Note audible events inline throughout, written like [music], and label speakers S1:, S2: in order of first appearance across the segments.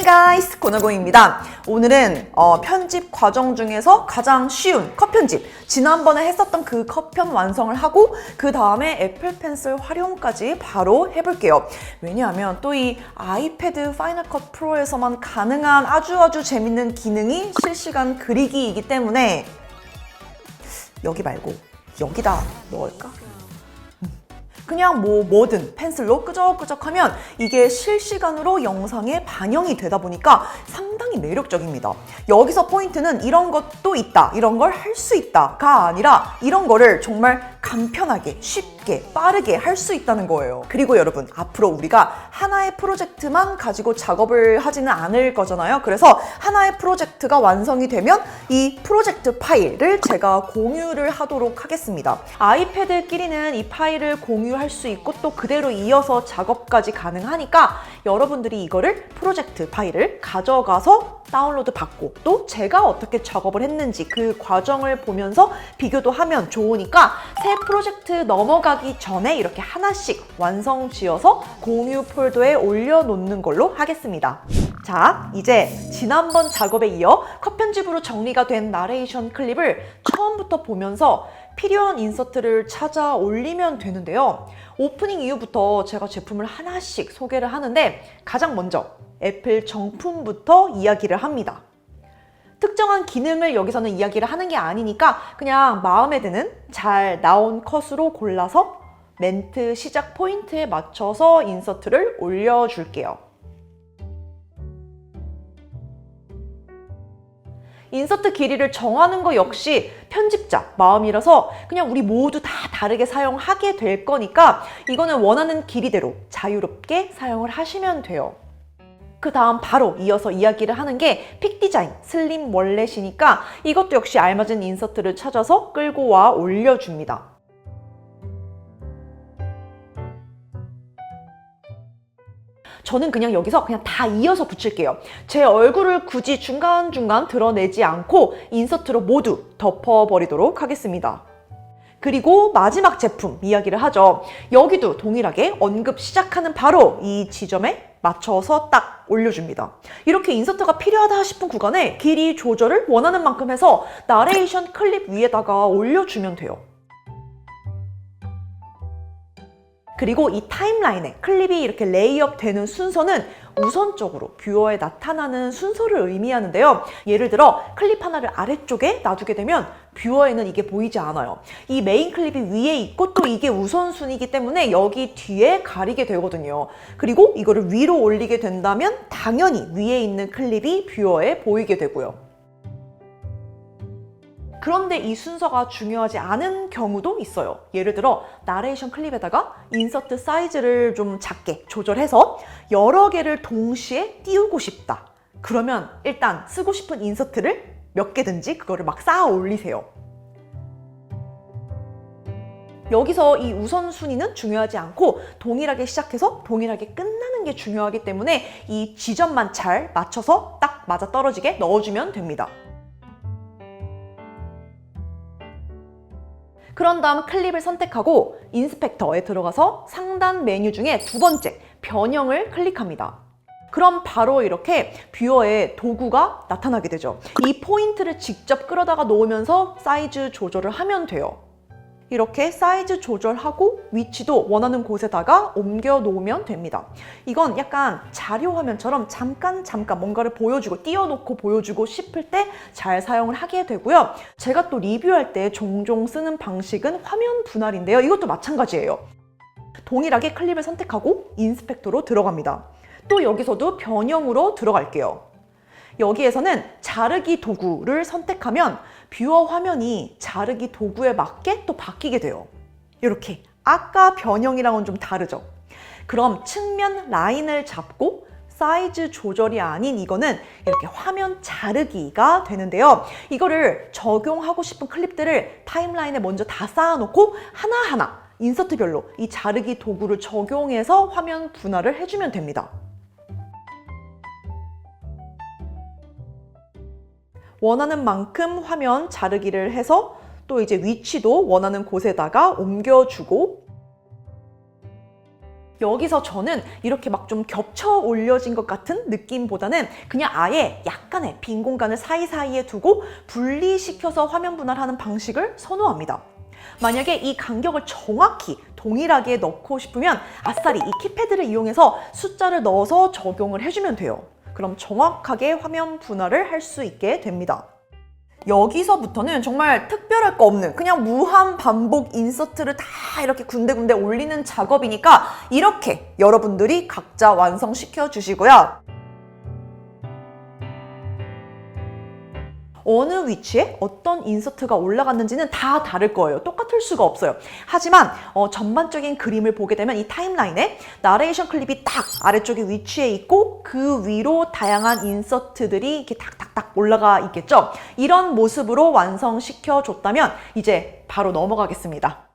S1: Hi guys, 고노공입니다. 오늘은 어, 편집 과정 중에서 가장 쉬운 컷 편집. 지난번에 했었던 그 컷편 완성을 하고 그 다음에 애플 펜슬 활용까지 바로 해볼게요. 왜냐하면 또 이 아이패드 파이널 컷 프로에서만 가능한 아주 아주 재밌는 기능이 실시간 그리기이기 때문에 여기 말고 여기다 넣을까? 그냥 뭐 뭐든 펜슬로 끄적끄적 하면 이게 실시간으로 영상에 반영이 되다 보니까 상당히 매력적입니다. 여기서 포인트는 이런 것도 있다, 이런 걸 할 수 있다가 아니라 이런 거를 정말 간편하게, 쉽게, 빠르게 할 수 있다는 거예요. 그리고 여러분, 앞으로 우리가 하나의 프로젝트만 가지고 작업을 하지는 않을 거잖아요. 그래서 하나의 프로젝트가 완성이 되면 이 프로젝트 파일을 제가 공유를 하도록 하겠습니다. 아이패드끼리는 이 파일을 공유할 수 있고 또 그대로 이어서 작업까지 가능하니까 여러분들이 이거를 프로젝트 파일을 가져가서 다운로드 받고 또 제가 어떻게 작업을 했는지 그 과정을 보면서 비교도 하면 좋으니까 새 프로젝트 넘어가기 전에 이렇게 하나씩 완성 지어서 공유 폴더에 올려놓는 걸로 하겠습니다. 자, 이제 지난번 작업에 이어 컷 편집으로 정리가 된 나레이션 클립을 처음부터 보면서 필요한 인서트를 찾아 올리면 되는데요. 오프닝 이후부터 제가 제품을 하나씩 소개를 하는데 가장 먼저 애플 정품부터 이야기를 합니다. 특정한 기능을 여기서는 이야기를 하는 게 아니니까 그냥 마음에 드는 잘 나온 컷으로 골라서 멘트 시작 포인트에 맞춰서 인서트를 올려줄게요. 인서트 길이를 정하는 거 역시 편집자 마음이라서 그냥 우리 모두 다 다르게 사용하게 될 거니까 이거는 원하는 길이대로 자유롭게 사용을 하시면 돼요. 그 다음 바로 이어서 이야기를 하는 게 픽 디자인 슬림 월렛이니까 이것도 역시 알맞은 인서트를 찾아서 끌고 와 올려줍니다. 저는 그냥 여기서 그냥 다 이어서 붙일게요. 제 얼굴을 굳이 중간중간 드러내지 않고 인서트로 모두 덮어버리도록 하겠습니다. 그리고 마지막 제품 이야기를 하죠. 여기도 동일하게 언급 시작하는 바로 이 지점에 맞춰서 딱 올려줍니다. 이렇게 인서트가 필요하다 싶은 구간에 길이 조절을 원하는 만큼 해서 나레이션 클립 위에다가 올려주면 돼요. 그리고 이 타임라인에 클립이 이렇게 레이업 되는 순서는 우선적으로 뷰어에 나타나는 순서를 의미하는데요. 예를 들어 클립 하나를 아래쪽에 놔두게 되면 뷰어에는 이게 보이지 않아요. 이 메인 클립이 위에 있고 또 이게 우선순위이기 때문에 여기 뒤에 가리게 되거든요. 그리고 이거를 위로 올리게 된다면 당연히 위에 있는 클립이 뷰어에 보이게 되고요. 그런데 이 순서가 중요하지 않은 경우도 있어요. 예를 들어 나레이션 클립에다가 인서트 사이즈를 좀 작게 조절해서 여러 개를 동시에 띄우고 싶다. 그러면 일단 쓰고 싶은 인서트를 몇 개든지 그거를 막 쌓아 올리세요. 여기서 이 우선순위는 중요하지 않고 동일하게 시작해서 동일하게 끝나는 게 중요하기 때문에 이 지점만 잘 맞춰서 딱 맞아 떨어지게 넣어주면 됩니다. 그런 다음 클립을 선택하고 인스펙터에 들어가서 상단 메뉴 중에 두 번째 변형을 클릭합니다. 그럼 바로 이렇게 뷰어에 도구가 나타나게 되죠. 이 포인트를 직접 끌어다가 놓으면서 사이즈 조절을 하면 돼요. 이렇게 사이즈 조절하고 위치도 원하는 곳에다가 옮겨 놓으면 됩니다. 이건 약간 자료 화면처럼 잠깐 잠깐 뭔가를 보여주고 띄워놓고 보여주고 싶을 때 잘 사용을 하게 되고요. 제가 또 리뷰할 때 종종 쓰는 방식은 화면 분할인데요. 이것도 마찬가지예요. 동일하게 클립을 선택하고 인스펙터로 들어갑니다. 또 여기서도 변형으로 들어갈게요. 여기에서는 자르기 도구를 선택하면 뷰어 화면이 자르기 도구에 맞게 또 바뀌게 돼요. 이렇게 아까 변형이랑은 좀 다르죠. 그럼 측면 라인을 잡고 사이즈 조절이 아닌 이거는 이렇게 화면 자르기가 되는데요. 이거를 적용하고 싶은 클립들을 타임라인에 먼저 다 쌓아놓고 하나하나 인서트별로 이 자르기 도구를 적용해서 화면 분할을 해주면 됩니다. 원하는 만큼 화면 자르기를 해서 또 이제 위치도 원하는 곳에다가 옮겨주고 여기서 저는 이렇게 막 좀 겹쳐 올려진 것 같은 느낌보다는 그냥 아예 약간의 빈 공간을 사이사이에 두고 분리시켜서 화면 분할하는 방식을 선호합니다. 만약에 이 간격을 정확히 동일하게 넣고 싶으면 아싸리 이 키패드를 이용해서 숫자를 넣어서 적용을 해주면 돼요. 그럼 정확하게 화면 분할을 할 수 있게 됩니다. 여기서부터는 정말 특별할 거 없는 그냥 무한 반복 인서트를 다 이렇게 군데군데 올리는 작업이니까 이렇게 여러분들이 각자 완성시켜 주시고요. 어느 위치에 어떤 인서트가 올라갔는지는 다 다를 거예요. 똑같을 수가 없어요. 하지만 어, 전반적인 그림을 보게 되면 이 타임라인에 나레이션 클립이 딱 아래쪽에 위치해 있고 그 위로 다양한 인서트들이 이렇게 탁탁탁 올라가 있겠죠. 이런 모습으로 완성시켜 줬다면 이제 바로 넘어가겠습니다.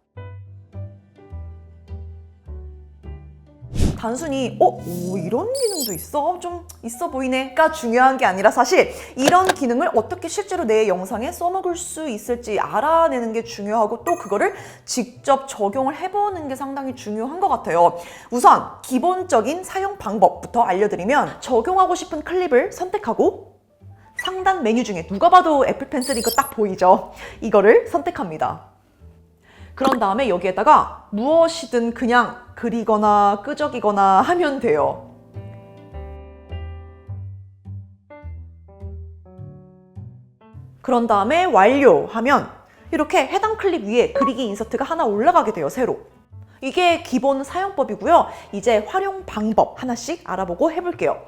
S1: 단순히 어? 오, 이런 기능도 있어? 좀 있어 보이네?가 중요한 게 아니라 사실 이런 기능을 어떻게 실제로 내 영상에 써먹을 수 있을지 알아내는 게 중요하고 또 그거를 직접 적용을 해보는 게 상당히 중요한 것 같아요. 우선 기본적인 사용 방법부터 알려드리면 적용하고 싶은 클립을 선택하고 상단 메뉴 중에 누가 봐도 애플 펜슬 이거 딱 보이죠? 이거를 선택합니다. 그런 다음에 여기에다가 무엇이든 그냥 그리거나 끄적이거나 하면 돼요. 그런 다음에 완료하면 이렇게 해당 클립 위에 그리기 인서트가 하나 올라가게 돼요, 새로. 이게 기본 사용법이고요. 이제 활용 방법 하나씩 알아보고 해볼게요.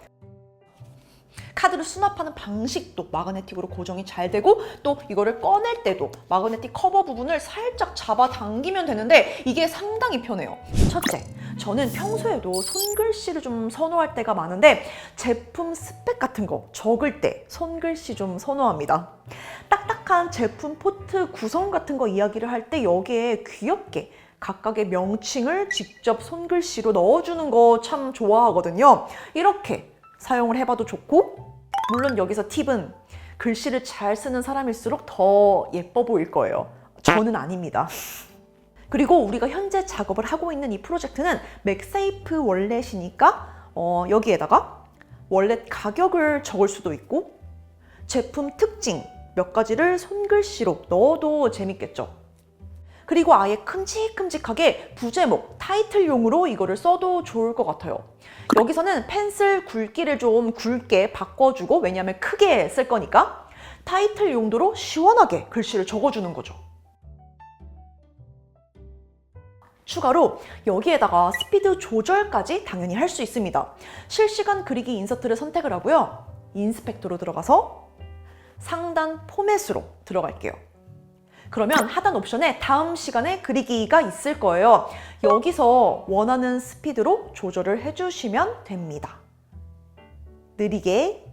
S1: 카드를 수납하는 방식도 마그네틱으로 고정이 잘 되고 또 이거를 꺼낼 때도 마그네틱 커버 부분을 살짝 잡아 당기면 되는데 이게 상당히 편해요. 첫째, 저는 평소에도 손글씨를 좀 선호할 때가 많은데 제품 스펙 같은 거 적을 때 손글씨 좀 선호합니다. 딱딱한 제품 포트 구성 같은 거 이야기를 할 때 여기에 귀엽게 각각의 명칭을 직접 손글씨로 넣어주는 거 참 좋아하거든요. 이렇게 사용을 해봐도 좋고 물론 여기서 팁은 글씨를 잘 쓰는 사람일수록 더 예뻐 보일 거예요. 저는 아닙니다. 그리고 우리가 현재 작업을 하고 있는 이 프로젝트는 맥세이프 월렛이니까 어, 여기에다가 월렛 가격을 적을 수도 있고 제품 특징 몇 가지를 손글씨로 넣어도 재밌겠죠. 그리고 아예 큼직큼직하게 부제목, 타이틀용으로 이거를 써도 좋을 것 같아요. 여기서는 펜슬 굵기를 좀 굵게 바꿔주고 왜냐하면 크게 쓸 거니까 타이틀 용도로 시원하게 글씨를 적어주는 거죠. 추가로 여기에다가 스피드 조절까지 당연히 할 수 있습니다. 실시간 그리기 인서트를 선택을 하고요. 인스펙터로 들어가서 상단 포맷으로 들어갈게요. 그러면 하단 옵션에 다음 시간에 그리기가 있을 거예요. 여기서 원하는 스피드로 조절을 해주시면 됩니다. 느리게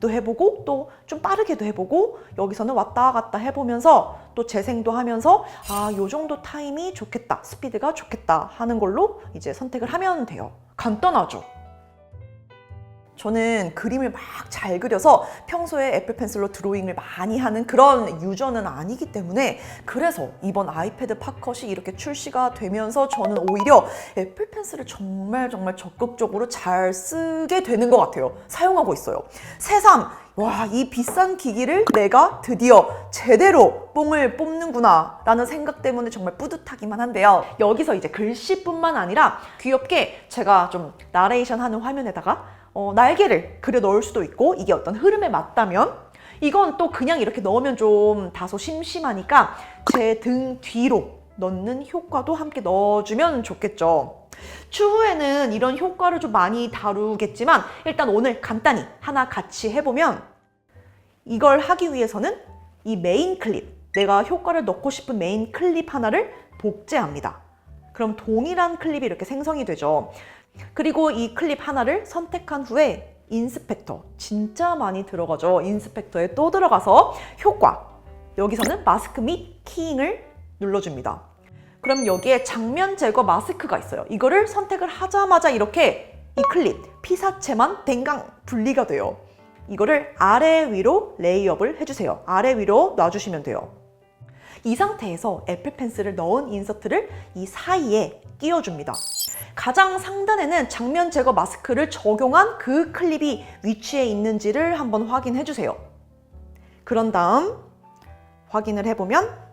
S1: 도 해보고 또 좀 빠르게도 해보고 여기서는 왔다 갔다 해보면서 또 재생도 하면서 아, 요 정도 타임이 좋겠다, 스피드가 좋겠다 하는 걸로 이제 선택을 하면 돼요. 간단하죠? 저는 그림을 막 잘 그려서 평소에 애플 펜슬로 드로잉을 많이 하는 그런 유저는 아니기 때문에 그래서 이번 아이패드 팝컷이 이렇게 출시가 되면서 저는 오히려 애플 펜슬을 정말 정말 적극적으로 잘 쓰게 되는 것 같아요. 사용하고 있어요. 새삼 와, 이 비싼 기기를 내가 드디어 제대로 뽕을 뽑는구나 라는 생각 때문에 정말 뿌듯하기만 한데요. 여기서 이제 글씨뿐만 아니라 귀엽게 제가 좀 나레이션 하는 화면에다가 어, 날개를 그려 넣을 수도 있고 이게 어떤 흐름에 맞다면 이건 또 그냥 이렇게 넣으면 좀 다소 심심하니까 제 등 뒤로 넣는 효과도 함께 넣어주면 좋겠죠. 추후에는 이런 효과를 좀 많이 다루겠지만 일단 오늘 간단히 하나 같이 해보면 이걸 하기 위해서는 이 메인 클립, 내가 효과를 넣고 싶은 메인 클립 하나를 복제합니다. 그럼 동일한 클립이 이렇게 생성이 되죠. 그리고 이 클립 하나를 선택한 후에 인스펙터 진짜 많이 들어가죠. 인스펙터에 또 들어가서 효과 여기서는 마스크 및 키잉을 눌러줍니다. 그럼 여기에 장면 제거 마스크가 있어요. 이거를 선택을 하자마자 이렇게 이 클립 피사체만 댕강 분리가 돼요. 이거를 아래 위로 레이업을 해주세요. 아래 위로 놔주시면 돼요. 이 상태에서 애플 펜슬을 넣은 인서트를 이 사이에 끼워줍니다. 가장 상단에는 장면 제거 마스크를 적용한 그 클립이 위치해 있는지를 한번 확인해 주세요. 그런 다음 확인을 해보면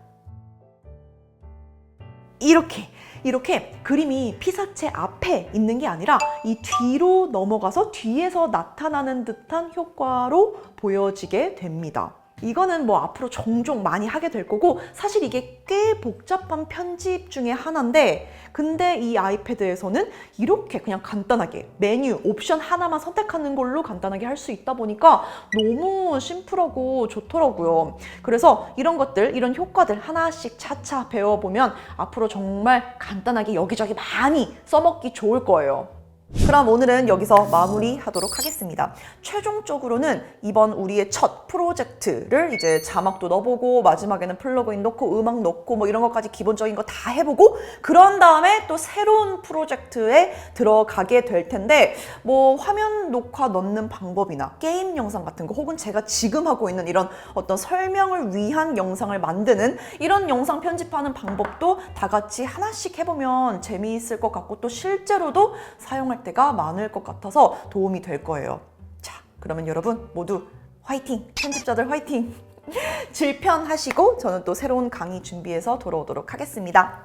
S1: 이렇게 이렇게 그림이 피사체 앞에 있는 게 아니라 이 뒤로 넘어가서 뒤에서 나타나는 듯한 효과로 보여지게 됩니다. 이거는 뭐 앞으로 종종 많이 하게 될 거고 사실 이게 꽤 복잡한 편집 중에 하나인데 근데 이 아이패드에서는 이렇게 그냥 간단하게 메뉴 옵션 하나만 선택하는 걸로 간단하게 할 수 있다 보니까 너무 심플하고 좋더라고요. 그래서 이런 것들, 이런 효과들 하나씩 차차 배워보면 앞으로 정말 간단하게 여기저기 많이 써먹기 좋을 거예요. 그럼 오늘은 여기서 마무리하도록 하겠습니다. 최종적으로는 이번 우리의 첫 프로젝트를 이제 자막도 넣어보고 마지막에는 플러그인 넣고 음악 넣고 뭐 이런 것까지 기본적인 거 다 해보고 그런 다음에 또 새로운 프로젝트에 들어가게 될 텐데 뭐 화면 녹화 넣는 방법이나 게임 영상 같은 거 혹은 제가 지금 하고 있는 이런 어떤 설명을 위한 영상을 만드는 이런 영상 편집하는 방법도 다 같이 하나씩 해보면 재미있을 것 같고 또 실제로도 사용할 때가 많을 것 같아서 도움이 될 거예요. 자, 그러면 여러분 모두 화이팅! 편집자들 화이팅! [laughs] 질편하시고 저는 또 새로운 강의 준비해서 돌아오도록 하겠습니다.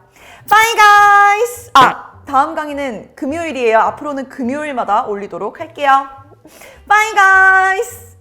S1: Bye guys! 아, 다음 강의는 금요일이에요. 앞으로는 금요일마다 올리도록 할게요. Bye guys!